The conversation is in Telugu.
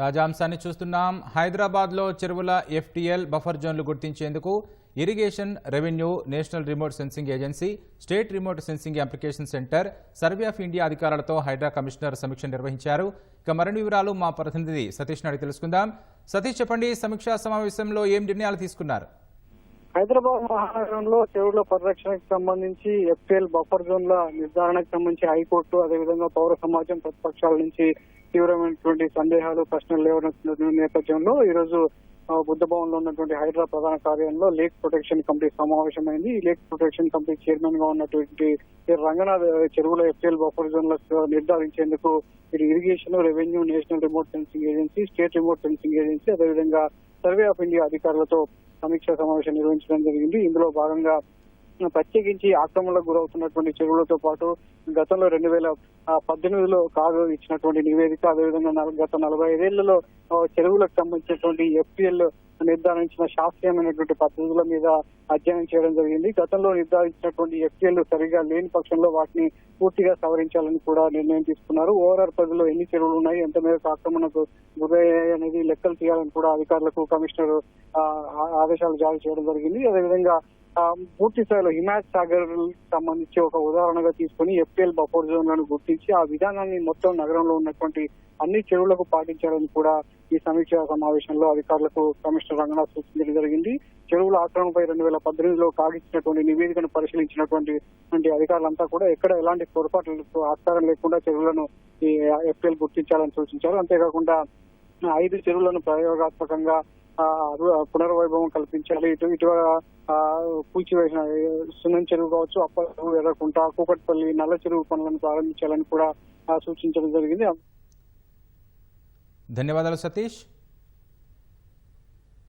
తాజా అంశాన్ని చూస్తున్నాం. హైదరాబాద్లో చెరువుల ఎఫ్టీఎల్ బఫర్ జోన్లు గుర్తించేందుకు irrigation revenue national remote sensing agency state remote sensing application centre survey of India అధికారులతో హైడ్రా కమిషనర్ సమీక్ష నిర్వహించారు. ఇక మరిన్ని వివరాలు మా ప్రతినిధి సతీష్ నాయుడు తెలుసుకుందాం. సతీష్ చెప్పండి సమీక్షా సమావేశంలో ఏం నిర్ణయాలు తీసుకున్నారు? హైదరాబాద్ మహానగరంలో చెరువుల పరిరక్షణకు సంబంధించి ఎఫ్ఎల్ బఫర్ జోన్ల నిర్ధారణకు సంబంధించి హైకోర్టు అదేవిధంగా పౌర సమాజం ప్రతిపక్షాల నుంచి తీవ్రమైనటువంటి సందేహాలు ప్రశ్నలు లేవనెత్తున్న నేపథ్యంలో ఈ రోజు బుద్ధ భవన్లో ఉన్నటువంటి హైదరాబాద్ ప్రధాన కార్యాలయంలో లేక్ ప్రొటెక్షన్ కమిటీ సమావేశమైంది. ఈ లేక్ ప్రొటెక్షన్ కమిటీ చైర్మన్గా ఉన్నటువంటి రంగనాథ్ చెరువుల ఎఫ్ఎల్ బఫర్ జోన్లకు నిర్ధారించేందుకు ఇది irrigation revenue national remote sensing agency state remote sensing agency అదేవిధంగా సర్వే ఆఫ్ ఇండియా అధికారులతో సమీక్షా సమావేశం నిర్వహించడం జరిగింది. ఇందులో భాగంగా ప్రత్యేకించి ఆక్రమణలకు గురవుతున్నటువంటి చెరువులతో పాటు గతంలో రెండు వేల పద్దెనిమిదిలో కాగు ఇచ్చినటువంటి నివేదిక అదేవిధంగా గత నలభై ఐదేళ్ళలో చెరువులకు సంబంధించినటువంటి ఎఫ్పిఎల్ నిర్ధారించిన శాస్త్రీయమైనటువంటి పద్ధతుల మీద అధ్యయనం చేయడం జరిగింది. గతంలో నిర్ధారించినటువంటి ఎఫ్టీఎల్ సరిగా లేని పక్షంలో వాటిని పూర్తిగా సవరించాలని కూడా నిర్ణయం తీసుకున్నారు. ఓవరాల్ పరిధిలో ఎన్ని చెరువులు ఉన్నాయి ఎంత మేరకు ఆక్రమణకు గురయ్యాయి అనేది లెక్కలు తీయాలని కూడా అధికారులకు కమిషనర్ ఆదేశాలు జారీ చేయడం జరిగింది. అదేవిధంగా పూర్తి స్థాయిలో హిమాయత్ సాగర్ సంబంధించి ఒక ఉదాహరణగా తీసుకుని ఎఫ్పిఎల్ బఫర్ జోన్లను గుర్తించి ఆ విధానాన్ని మొత్తం నగరంలో ఉన్నటువంటి అన్ని చెరువులకు పాటించాలని కూడా ఈ సమీక్ష సమావేశంలో అధికారులకు కమిషనర్ రంగనాథ్ సూచించడం జరిగింది. చెరువుల ఆక్రమణపై రెండు వేల పద్దెనిమిదిలో కాగిచ్చినటువంటి నివేదికను పరిశీలించినటువంటి వంటి అధికారులంతా కూడా ఎక్కడ ఎలాంటి పొరపాట్లకు ఆస్కారం లేకుండా చెరువులను ఈ ఎఫ్పిఎల్ గుర్తించాలని సూచించారు. అంతేకాకుండా ఐదు చెరువులను ప్రయోగాత్మకంగా పునర్వైభవం కల్పించాలి. ఇటు ఇటు కూల్చివేసిన సున్నం చెరువు కావచ్చు అప్ప చెరువు ఎర్రకుంట కూకట్పల్లి నల్ల చెరువు పనులను ప్రారంభించాలని కూడా సూచించడం జరిగింది. ధన్యవాదాలు సతీష్.